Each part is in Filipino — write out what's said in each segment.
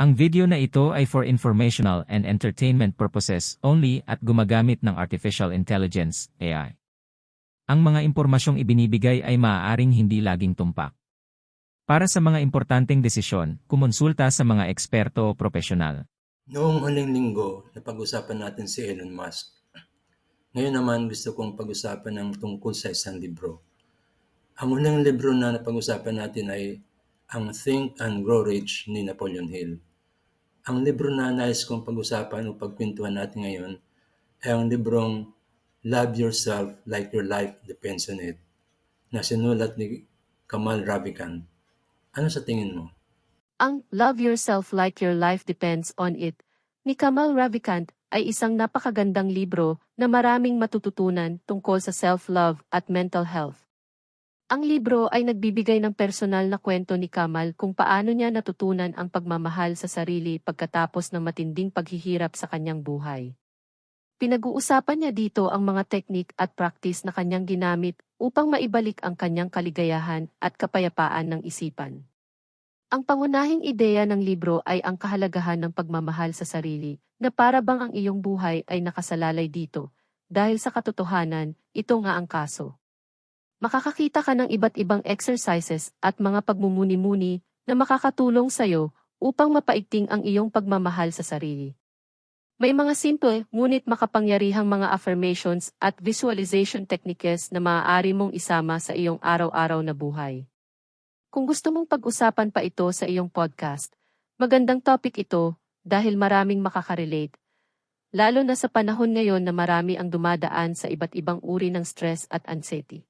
Ang video na ito ay for informational and entertainment purposes only at gumagamit ng Artificial Intelligence, AI. Ang mga impormasyong ibinibigay ay maaaring hindi laging tumpak. Para sa mga importanteng desisyon, kumonsulta sa mga eksperto o profesional. Noong huling linggo, napag-usapan natin si Elon Musk. Ngayon naman gusto kong pag-usapan ng tungkol sa isang libro. Ang huling libro na napag-usapan natin ay ang Think and Grow Rich ni Napoleon Hill. Ang libro na nais kong pag-usapan o pagkwentuhan natin ngayon ay ang librong Love Yourself Like Your Life Depends on It na sinulat ni Kamal Ravikant. Ano sa tingin mo? Ang Love Yourself Like Your Life Depends on It ni Kamal Ravikant ay isang napakagandang libro na maraming matututunan tungkol sa self-love at mental health. Ang libro ay nagbibigay ng personal na kwento ni Kamal kung paano niya natutunan ang pagmamahal sa sarili pagkatapos ng matinding paghihirap sa kanyang buhay. Pinag-uusapan niya dito ang mga teknik at practice na kanyang ginamit upang maibalik ang kanyang kaligayahan at kapayapaan ng isipan. Ang pangunahing ideya ng libro ay ang kahalagahan ng pagmamahal sa sarili, na para bang ang iyong buhay ay nakasalalay dito, dahil sa katotohanan, ito nga ang kaso. Makakakita ka ng iba't ibang exercises at mga pagmumuni-muni na makakatulong sa'yo upang mapaigting ang iyong pagmamahal sa sarili. May mga simple ngunit makapangyarihang mga affirmations at visualization techniques na maaari mong isama sa iyong araw-araw na buhay. Kung gusto mong pag-usapan pa ito sa iyong podcast, magandang topic ito dahil maraming makakarelate. Lalo na sa panahon ngayon na marami ang dumadaan sa iba't ibang uri ng stress at anxiety.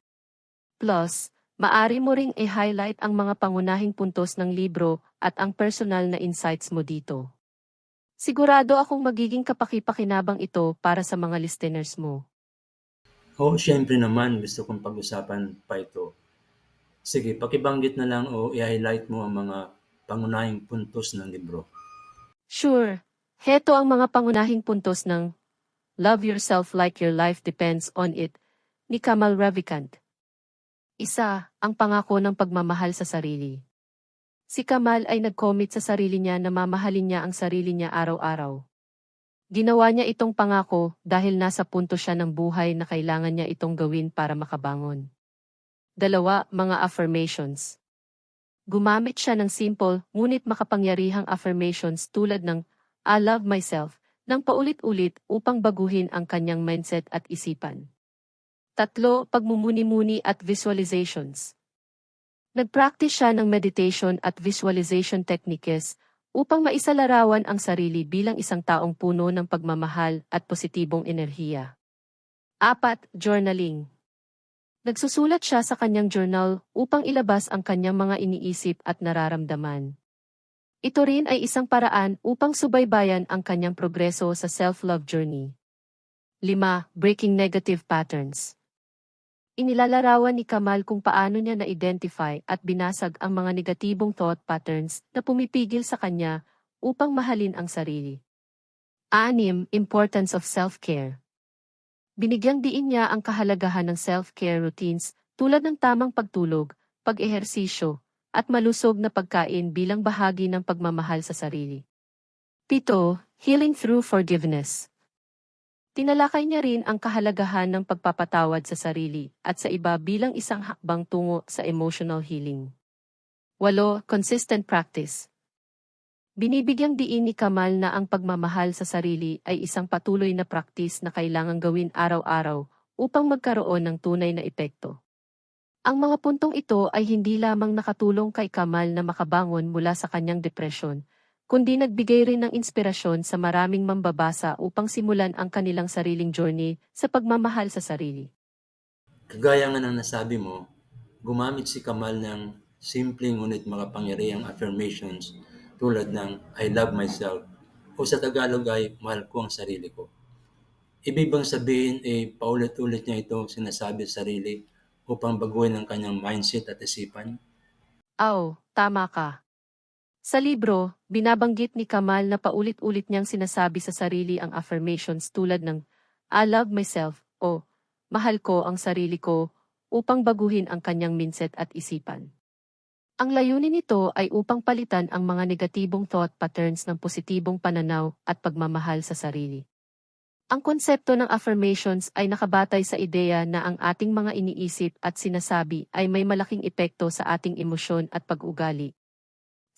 Plus, maari mo ring i-highlight ang mga pangunahing puntos ng libro at ang personal na insights mo dito. Sigurado akong magiging kapaki-pakinabang ito para sa mga listeners mo. Oo, syempre naman gusto kong pag-usapan pa ito. Sige, pakibanggit na lang o i-highlight mo ang mga pangunahing puntos ng libro. Sure, heto ang mga pangunahing puntos ng Love Yourself Like Your Life Depends on It ni Kamal Ravikant. Isa, ang pangako ng pagmamahal sa sarili. Si Kamal ay nag-commit sa sarili niya na mamahalin niya ang sarili niya araw-araw. Ginawa niya itong pangako dahil nasa punto siya ng buhay na kailangan niya itong gawin para makabangon. Dalawa, mga affirmations. Gumamit siya ng simple ngunit makapangyarihang affirmations tulad ng I love myself ng paulit-ulit upang baguhin ang kanyang mindset at isipan. Tatlo, pagmumuni-muni at visualizations. Nag-practice siya ng meditation at visualization techniques upang maisalarawan ang sarili bilang isang taong puno ng pagmamahal at positibong enerhiya. Apat, journaling. Nagsusulat siya sa kanyang journal upang ilabas ang kanyang mga iniisip at nararamdaman. Ito rin ay isang paraan upang subaybayan ang kanyang progreso sa self-love journey. 5. Breaking negative patterns. Inilalarawan ni Kamal kung paano niya na-identify at binasag ang mga negatibong thought patterns na pumipigil sa kanya upang mahalin ang sarili. 6. Importance of self-care. Binigyang diin niya ang kahalagahan ng self-care routines tulad ng tamang pagtulog, pag-ehersisyo, at malusog na pagkain bilang bahagi ng pagmamahal sa sarili. 7. Healing through forgiveness. Tinalakay niya rin ang kahalagahan ng pagpapatawad sa sarili at sa iba bilang isang hakbang tungo sa emotional healing. 8. Consistent practice. Binibigyang diin ni Kamal na ang pagmamahal sa sarili ay isang patuloy na praktis na kailangang gawin araw-araw upang magkaroon ng tunay na epekto. Ang mga puntong ito ay hindi lamang nakatulong kay Kamal na makabangon mula sa kanyang depresyon, kundi nagbigay rin ng inspirasyon sa maraming mambabasa upang simulan ang kanilang sariling journey sa pagmamahal sa sarili. Kagaya nga ng nasabi mo, gumamit si Kamal ng simpleng ngunit makapangyarihang affirmations tulad ng I love myself o sa Tagalog ay mahal ko ang sarili ko. Ibig bang sabihin eh paulit-ulit niya ito sinasabi sa sarili upang baguhin ang kanyang mindset at isipan? Aw, tama ka. Sa libro, binabanggit ni Kamal na paulit-ulit niyang sinasabi sa sarili ang affirmations tulad ng I love myself o mahal ko ang sarili ko upang baguhin ang kanyang mindset at isipan. Ang layunin nito ay upang palitan ang mga negatibong thought patterns ng positibong pananaw at pagmamahal sa sarili. Ang konsepto ng affirmations ay nakabatay sa ideya na ang ating mga iniisip at sinasabi ay may malaking epekto sa ating emosyon at pag-ugali.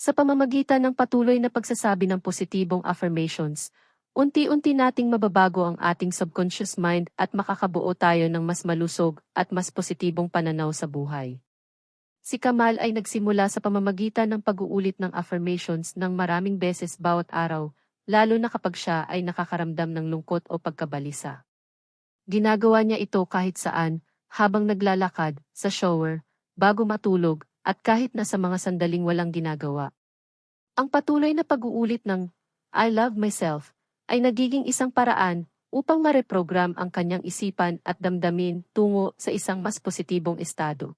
Sa pamamagitan ng patuloy na pagsasabi ng positibong affirmations, unti-unti nating mababago ang ating subconscious mind at makakabuo tayo ng mas malusog at mas positibong pananaw sa buhay. Si Kamal ay nagsimula sa pamamagitan ng pag-uulit ng affirmations ng maraming beses bawat araw, lalo na kapag siya ay nakakaramdam ng lungkot o pagkabalisa. Ginagawa niya ito kahit saan, habang naglalakad, sa shower, bago matulog, at kahit na sa mga sandaling walang ginagawa. Ang patuloy na pag-uulit ng I love myself ay nagiging isang paraan upang mareprogram ang kanyang isipan at damdamin tungo sa isang mas positibong estado.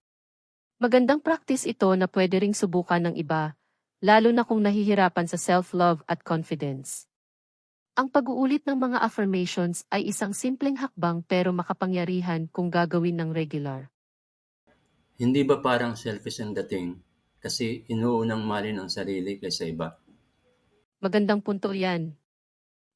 Magandang practice ito na pwede ring subukan ng iba, lalo na kung nahihirapan sa self-love at confidence. Ang pag-uulit ng mga affirmations ay isang simpleng hakbang pero makapangyarihan kung gagawin ng regular. Hindi ba parang selfish ang dating kasi inuunang malin ang sarili kaysa iba? Magandang punto yan.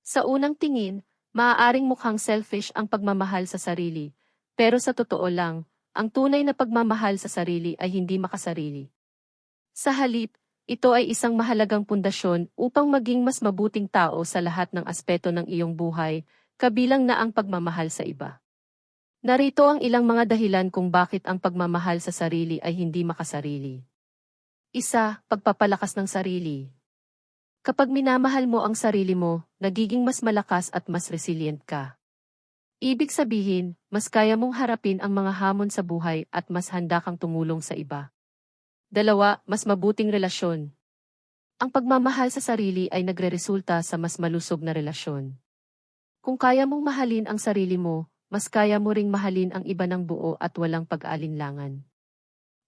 Sa unang tingin, maaaring mukhang selfish ang pagmamahal sa sarili, pero sa totoo lang, ang tunay na pagmamahal sa sarili ay hindi makasarili. Sa halip, ito ay isang mahalagang pundasyon upang maging mas mabuting tao sa lahat ng aspeto ng iyong buhay, kabilang na ang pagmamahal sa iba. Narito ang ilang mga dahilan kung bakit ang pagmamahal sa sarili ay hindi makasarili. Isa, pagpapalakas ng sarili. Kapag minamahal mo ang sarili mo, nagiging mas malakas at mas resilient ka. Ibig sabihin, mas kaya mong harapin ang mga hamon sa buhay at mas handa kang tumulong sa iba. Dalawa, mas mabuting relasyon. Ang pagmamahal sa sarili ay nagreresulta sa mas malusog na relasyon. Kung kaya mong mahalin ang sarili mo, mas kaya mo ring mahalin ang iba ng buo at walang pag-alinlangan.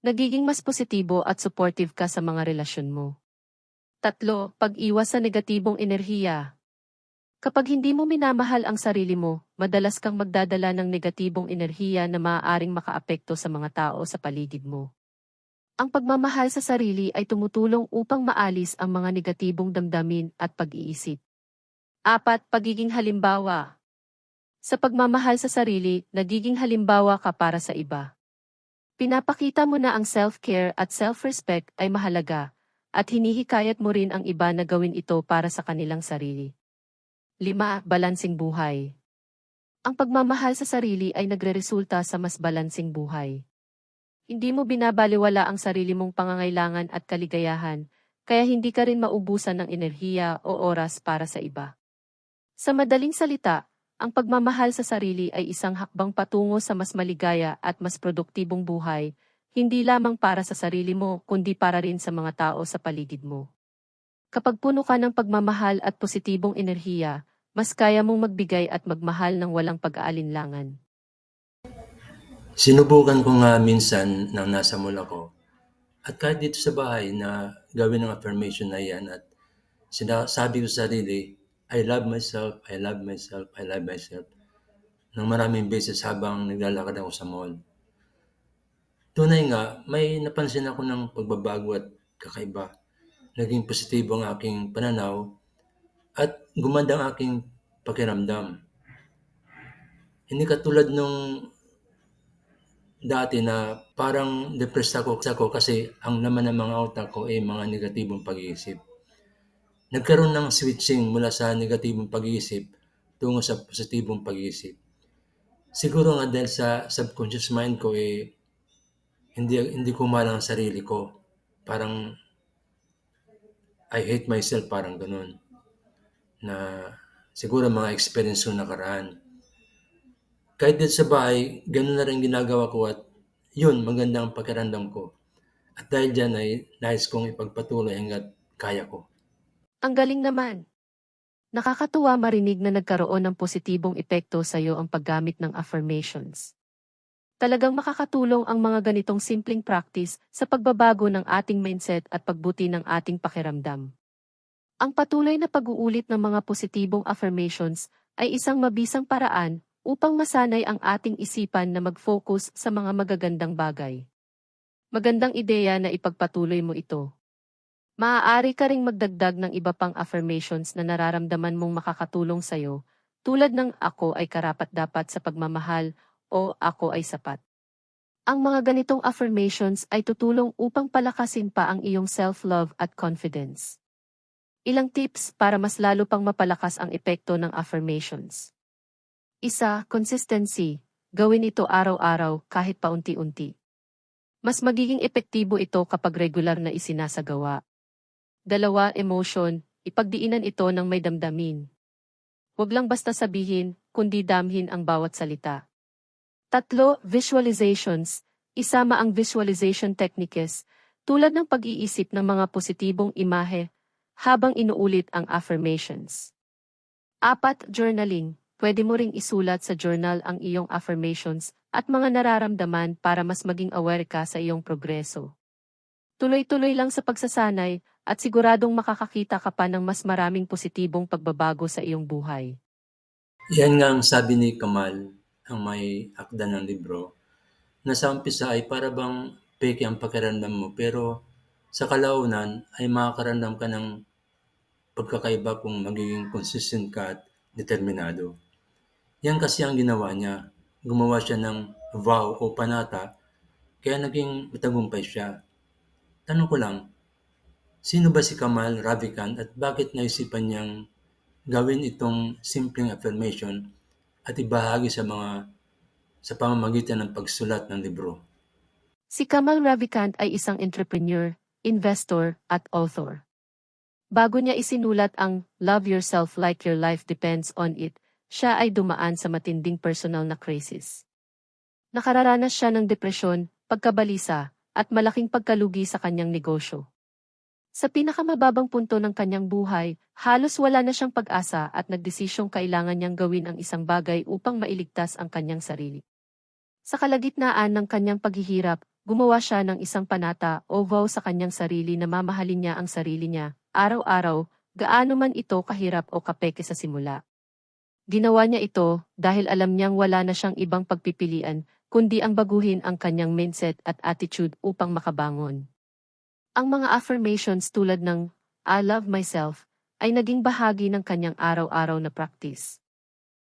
Nagiging mas positibo at supportive ka sa mga relasyon mo. Tatlo, pag-iwas sa negatibong enerhiya. Kapag hindi mo minamahal ang sarili mo, madalas kang magdadala ng negatibong enerhiya na maaaring makaapekto sa mga tao sa paligid mo. Ang pagmamahal sa sarili ay tumutulong upang maalis ang mga negatibong damdamin at pag-iisip. Apat, pagiging halimbawa. Sa pagmamahal sa sarili, nagiging halimbawa ka para sa iba. Pinapakita mo na ang self-care at self-respect ay mahalaga, at hinihikayat mo rin ang iba na gawin ito para sa kanilang sarili. 5. Balansing buhay. Ang pagmamahal sa sarili ay nagreresulta sa mas balansing buhay. Hindi mo binabaliwala ang sarili mong pangangailangan at kaligayahan, kaya hindi ka rin maubusan ng enerhiya o oras para sa iba. Sa madaling salita, ang pagmamahal sa sarili ay isang hakbang patungo sa mas maligaya at mas produktibong buhay, hindi lamang para sa sarili mo kundi para rin sa mga tao sa paligid mo. Kapag puno ka ng pagmamahal at positibong enerhiya, mas kaya mong magbigay at magmahal ng walang pag-aalinlangan. Sinubukan ko nga minsan nang nasa mall ako at kahit dito sa bahay na gawin ng affirmation na yan at sinasabi ko sa sarili, I love myself, I love myself, I love myself. Nang maraming beses habang naglalakad ako sa mall. Tunay nga, may napansin ako ng pagbabago at kakaiba. Naging positibo ang aking pananaw at gumanda ang aking pakiramdam. Hindi katulad nung dati na parang depressed ako, ako kasi ang naman ng mga utak ko ay mga negatibong pag-iisip nagkaroon ng switching mula sa negatibong pag-iisip tungo sa positibong pag-iisip. Siguro nga dahil sa subconscious mind ko eh hindi hindi ko malang ang sarili ko. Parang I hate myself parang ganun. Na siguro mga experience ko nakaraan. Kahit dito sa bahay, ganun na rin ginagawa ko at yun, maganda ang pakiramdam ko. At dahil dyan ay nais kong ipagpatuloy hanggat kaya ko. Ang galing naman! Nakakatuwa marinig na nagkaroon ng positibong epekto sa iyo ang paggamit ng affirmations. Talagang makakatulong ang mga ganitong simpleng practice sa pagbabago ng ating mindset at pagbuti ng ating pakiramdam. Ang patuloy na pag-uulit ng mga positibong affirmations ay isang mabisang paraan upang masanay ang ating isipan na mag-focus sa mga magagandang bagay. Magandang ideya na ipagpatuloy mo ito. Maaari ka ring magdagdag ng iba pang affirmations na nararamdaman mong makakatulong sa'yo, tulad ng ako ay karapat-dapat sa pagmamahal o ako ay sapat. Ang mga ganitong affirmations ay tutulong upang palakasin pa ang iyong self-love at confidence. Ilang tips para mas lalo pang mapalakas ang epekto ng affirmations. Isa, consistency. Gawin ito araw-araw kahit paunti-unti. Mas magiging epektibo ito kapag regular na isinasagawa. Dalawa, emotion. Ipagdiinan ito ng may damdamin. Huwag lang basta sabihin, kundi damhin ang bawat salita. Tatlo, visualizations. Isama ang visualization techniques, tulad ng pag-iisip ng mga positibong imahe habang inuulit ang affirmations. Apat, journaling. Pwede mo ring isulat sa journal ang iyong affirmations at mga nararamdaman para mas maging aware ka sa iyong progreso. Tuloy-tuloy lang sa pagsasanay at siguradong makakakita ka pa ng mas maraming positibong pagbabago sa iyong buhay. Yan nga ang sabi ni Kamal, ang may akda ng libro, na sa umpisa ay para bang peke ang pakiramdam mo pero sa kalaunan ay makakaramdam ka ng pagkakaiba kung magiging consistent ka at determinado. Yan kasi ang ginawa niya. Gumawa siya ng vow o panata kaya naging matagumpay siya. Tanong ko lang, sino ba si Kamal Ravikant at bakit naisipan niyang gawin itong simpleng affirmation at ibahagi sa mga sa pamamagitan ng pagsulat ng libro. Si Kamal Ravikant ay isang entrepreneur, investor, at author. Bago niya isinulat ang Love Yourself Like Your Life Depends on It, siya ay dumaan sa matinding personal na crisis. Nakararanas siya ng depresyon, pagkabalisa, at malaking pagkalugi sa kanyang negosyo. Sa pinakamababang punto ng kanyang buhay, halos wala na siyang pag-asa at nagdesisyong kailangan niyang gawin ang isang bagay upang mailigtas ang kanyang sarili. Sa kalagitnaan ng kanyang paghihirap, gumawa siya ng isang panata o vow sa kanyang sarili na mamahalin niya ang sarili niya, araw-araw, gaano man ito kahirap o kapeke sa simula. Ginawa niya ito dahil alam niyang wala na siyang ibang pagpipilian, kundi ang baguhin ang kanyang mindset at attitude upang makabangon. Ang mga affirmations tulad ng I love myself ay naging bahagi ng kanyang araw-araw na practice.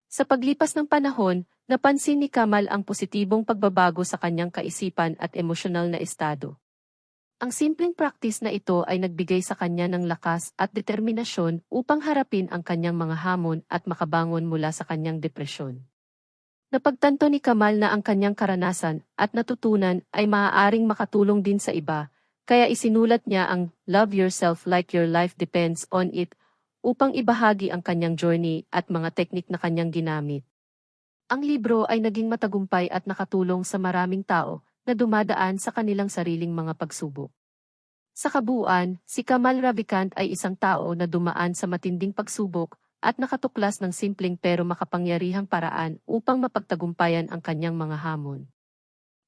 Sa paglipas ng panahon, napansin ni Kamal ang positibong pagbabago sa kanyang kaisipan at emosyonal na estado. Ang simpleng practice na ito ay nagbigay sa kanya ng lakas at determinasyon upang harapin ang kanyang mga hamon at makabangon mula sa kanyang depresyon. Napagtanto ni Kamal na ang kanyang karanasan at natutunan ay maaaring makatulong din sa iba, kaya isinulat niya ang Love Yourself Like Your Life Depends on It upang ibahagi ang kanyang journey at mga teknik na kanyang ginamit. Ang libro ay naging matagumpay at nakatulong sa maraming tao na dumadaan sa kanilang sariling mga pagsubok. Sa kabuuan, si Kamal Ravikant ay isang tao na dumaan sa matinding pagsubok at nakatuklas ng simpleng pero makapangyarihang paraan upang mapagtagumpayan ang kanyang mga hamon.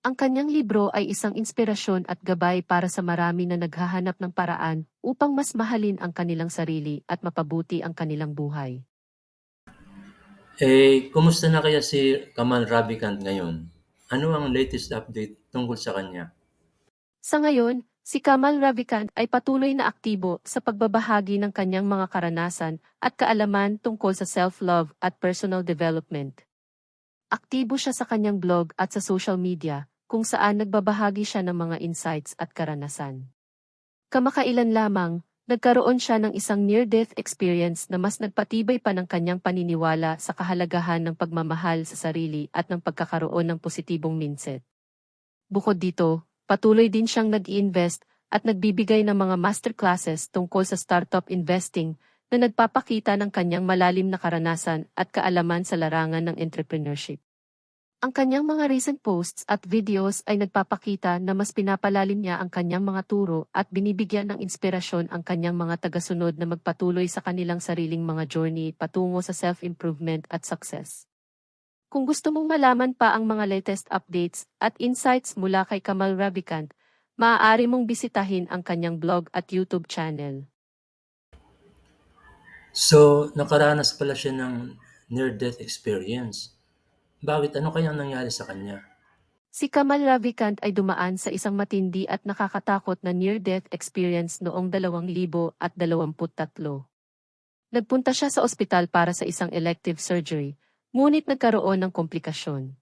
Ang kanyang libro ay isang inspirasyon at gabay para sa marami na naghahanap ng paraan upang mas mahalin ang kanilang sarili at mapabuti ang kanilang buhay. Eh, kumusta na kaya si Kamal Ravikant ngayon? Ano ang latest update tungkol sa kanya? Sa ngayon, si Kamal Ravikant ay patuloy na aktibo sa pagbabahagi ng kanyang mga karanasan at kaalaman tungkol sa self-love at personal development. Aktibo siya sa kanyang blog at sa social media, kung saan nagbabahagi siya ng mga insights at karanasan. Kamakailan lamang, nagkaroon siya ng isang near-death experience na mas nagpatibay pa ng kanyang paniniwala sa kahalagahan ng pagmamahal sa sarili at ng pagkakaroon ng positibong mindset. Bukod dito, patuloy din siyang nag-invest at nagbibigay ng mga masterclasses tungkol sa startup investing na nagpapakita ng kanyang malalim na karanasan at kaalaman sa larangan ng entrepreneurship. Ang kanyang mga recent posts at videos ay nagpapakita na mas pinapalalim niya ang kanyang mga turo at binibigyan ng inspirasyon ang kanyang mga tagasunod na magpatuloy sa kanilang sariling mga journey patungo sa self-improvement at success. Kung gusto mong malaman pa ang mga latest updates at insights mula kay Kamal Ravikant, maaari mong bisitahin ang kanyang blog at YouTube channel. So, nakaranas pala siya ng near-death experience. Bakit? Ano kaya ang nangyari sa kanya? Si Kamal Ravikant ay dumaan sa isang matindi at nakakatakot na near-death experience noong 2023. Nagpunta siya sa ospital para sa isang elective surgery, ngunit nagkaroon ng komplikasyon.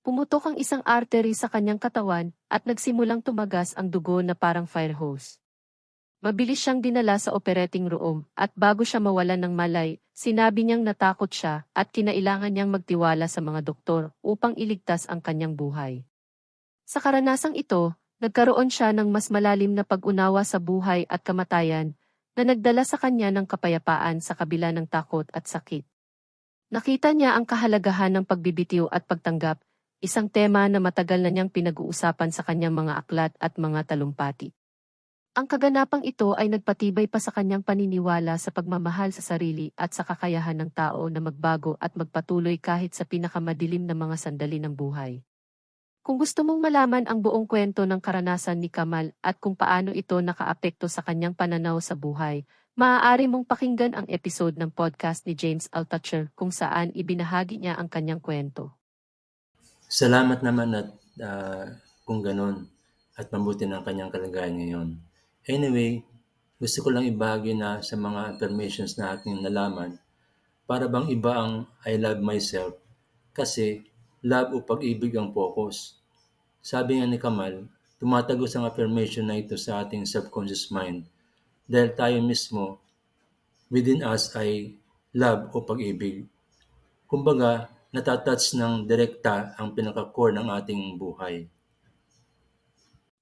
Pumutok ang isang artery sa kanyang katawan at nagsimulang tumagas ang dugo na parang fire hose. Mabilis siyang dinala sa operating room at bago siya mawalan ng malay, sinabi niyang natakot siya at kinailangan niyang magtiwala sa mga doktor upang iligtas ang kanyang buhay. Sa karanasang ito, nagkaroon siya ng mas malalim na pag-unawa sa buhay at kamatayan na nagdala sa kanya ng kapayapaan sa kabila ng takot at sakit. Nakita niya ang kahalagahan ng pagbibitiw at pagtanggap, isang tema na matagal na niyang pinag-uusapan sa kanyang mga aklat at mga talumpati. Ang kaganapang ito ay nagpatibay pa sa kanyang paniniwala sa pagmamahal sa sarili at sa kakayahan ng tao na magbago at magpatuloy kahit sa pinakamadilim na mga sandali ng buhay. Kung gusto mong malaman ang buong kwento ng karanasan ni Kamal at kung paano ito nakaapekto sa kanyang pananaw sa buhay, maaari mong pakinggan ang episode ng podcast ni James Altucher kung saan ibinahagi niya ang kanyang kwento. Salamat naman at ah, kung ganun at mabuti ng kanyang kalagayan ngayon. Anyway, gusto ko lang ibahagi na sa mga affirmations na aking nalaman para bang iba ang I love myself kasi love o pag-ibig ang focus. Sabi nga ni Kamal, tumatagos ang affirmation na ito sa ating subconscious mind dahil tayo mismo within us ay love o pag-ibig. Kumbaga, natatouch ng direkta ang pinaka-core ng ating buhay.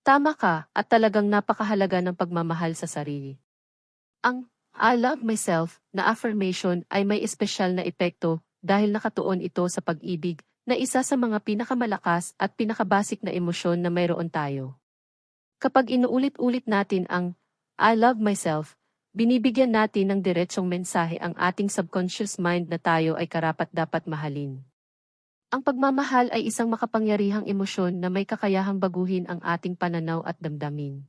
Tama ka at talagang napakahalaga ng pagmamahal sa sarili. Ang I love myself na affirmation ay may espesyal na epekto dahil nakatuon ito sa pag-ibig na isa sa mga pinakamalakas at pinakabasik na emosyon na mayroon tayo. Kapag inuulit-ulit natin ang I love myself, binibigyan natin ng diretsong mensahe ang ating subconscious mind na tayo ay karapat dapat mahalin. Ang pagmamahal ay isang makapangyarihang emosyon na may kakayahang baguhin ang ating pananaw at damdamin.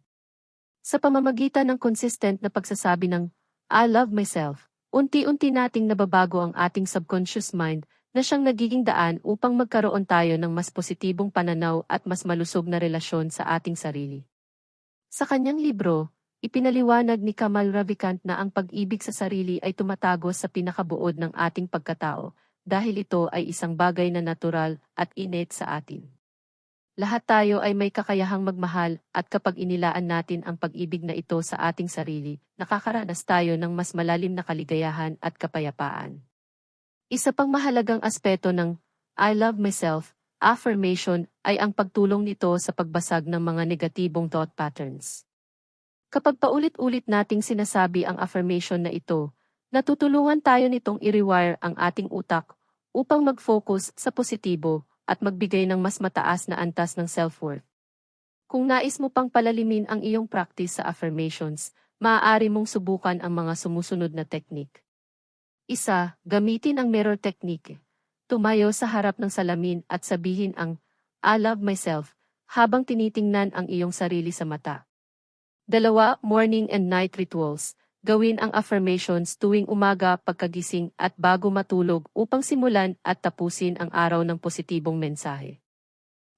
Sa pamamagitan ng consistent na pagsasabi ng I love myself, unti-unti nating nababago ang ating subconscious mind na siyang nagiging daan upang magkaroon tayo ng mas positibong pananaw at mas malusog na relasyon sa ating sarili. Sa kanyang libro, ipinaliwanag ni Kamal Ravikant na ang pag-ibig sa sarili ay tumatagos sa pinakabuod ng ating pagkatao, dahil ito ay isang bagay na natural at innate sa atin. Lahat tayo ay may kakayahang magmahal at kapag inilaan natin ang pag-ibig na ito sa ating sarili, nakakaranas tayo ng mas malalim na kaligayahan at kapayapaan. Isa pang mahalagang aspeto ng I love myself affirmation ay ang pagtulong nito sa pagbasag ng mga negatibong thought patterns. Kapag paulit-ulit nating sinasabi ang affirmation na ito, natutulungan tayo nitong i-rewire ang ating utak upang mag-focus sa positibo at magbigay ng mas mataas na antas ng self-worth. Kung nais mo pang palalimin ang iyong practice sa affirmations, maaari mong subukan ang mga sumusunod na teknik. Isa, gamitin ang mirror technique. Tumayo sa harap ng salamin at sabihin ang I love myself habang tinitingnan ang iyong sarili sa mata. Dalawa, morning and night rituals. Gawin ang affirmations tuwing umaga pagkagising at bago matulog upang simulan at tapusin ang araw ng positibong mensahe.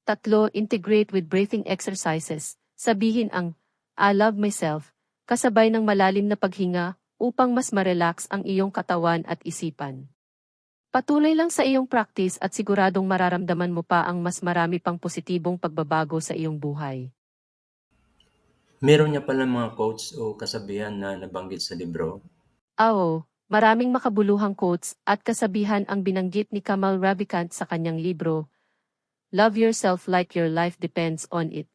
Tatlo, integrate with breathing exercises. Sabihin ang I love myself kasabay ng malalim na paghinga upang mas ma-relax ang iyong katawan at isipan. Patuloy lang sa iyong practice at siguradong mararamdaman mo pa ang mas marami pang positibong pagbabago sa iyong buhay. Meron niya pala mga quotes o kasabihan na nabanggit sa libro. Oo, maraming makabuluhang quotes at kasabihan ang binanggit ni Kamal Ravikant sa kanyang libro, Love Yourself Like Your Life Depends on It.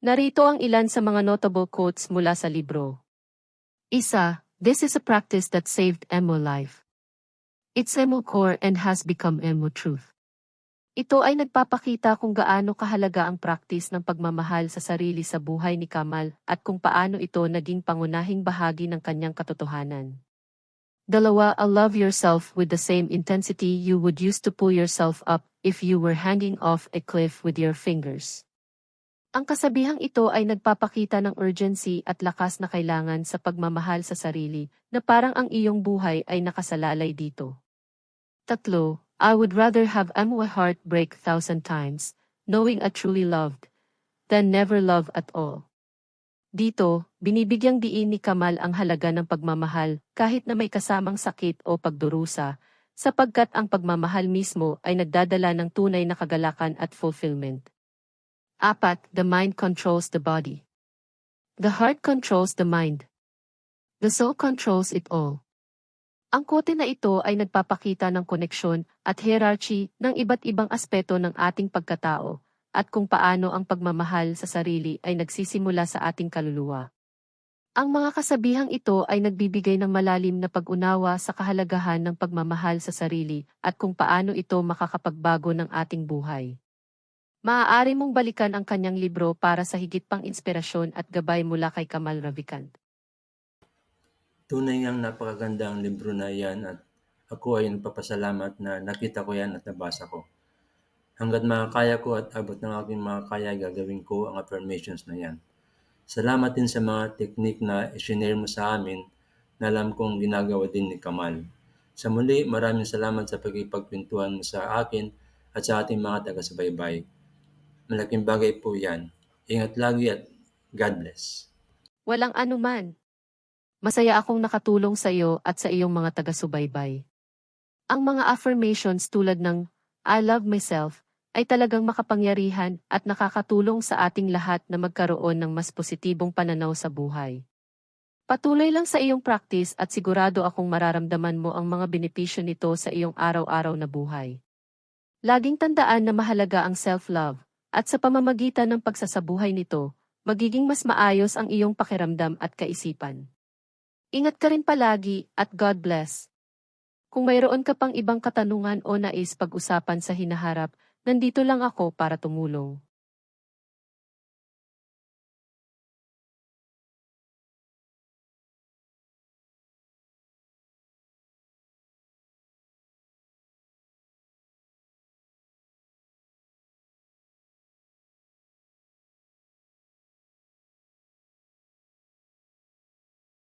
Narito ang ilan sa mga notable quotes mula sa libro. Isa, this is a practice that saved Emo life. It's Emo core and has become Emo truth. Ito ay nagpapakita kung gaano kahalaga ang praktis ng pagmamahal sa sarili sa buhay ni Kamal at kung paano ito naging pangunahing bahagi ng kanyang katotohanan. Dalawa, I love yourself with the same intensity you would use to pull yourself up if you were hanging off a cliff with your fingers. Ang kasabihang ito ay nagpapakita ng urgency at lakas na kailangan sa pagmamahal sa sarili na parang ang iyong buhay ay nakasalalay dito. Tatlo, I would rather have my heart break thousand times knowing a truly loved, than never love at all. Dito, binibigyang diin ni Kamal ang halaga ng pagmamahal kahit na may kasamang sakit o pagdurusa, sapagkat ang pagmamahal mismo ay nagdadala ng tunay na kagalakan at fulfillment. Apat, the mind controls the body. The heart controls the mind. The soul controls it all. Ang kote na ito ay nagpapakita ng koneksyon at hierarchy ng iba't ibang aspeto ng ating pagkatao at kung paano ang pagmamahal sa sarili ay nagsisimula sa ating kaluluwa. Ang mga kasabihang ito ay nagbibigay ng malalim na pag-unawa sa kahalagahan ng pagmamahal sa sarili at kung paano ito makakapagbago ng ating buhay. Maaari mong balikan ang kanyang libro para sa higit pang inspirasyon at gabay mula kay Kamal Ravikant. Tunay ngang napakaganda ang libro na yan at ako ay nagpapasalamat na nakita ko yan at nabasa ko. Hanggat makakaya ko at abot ng aking makakaya, gagawin ko ang affirmations na yan. Salamat din sa mga teknik na isinare mo sa amin na alam kong ginagawa din ni Kamal. Sa muli, maraming salamat sa pagkipagpintuan mo sa akin at sa ating mga taga-subaybay. Malaking bagay po yan. Ingat lagi at God bless. Walang anuman. Masaya akong nakatulong sa iyo at sa iyong mga taga-subaybay. Ang mga affirmations tulad ng I love myself ay talagang makapangyarihan at nakakatulong sa ating lahat na magkaroon ng mas positibong pananaw sa buhay. Patuloy lang sa iyong practice at sigurado akong mararamdaman mo ang mga benepisyo nito sa iyong araw-araw na buhay. Laging tandaan na mahalaga ang self-love at sa pamamagitan ng pagsasabuhay nito, magiging mas maayos ang iyong pakiramdam at kaisipan. Ingat ka rin palagi at God bless. Kung mayroon ka pang ibang katanungan o nais pag-usapan sa hinaharap, nandito lang ako para tumulong.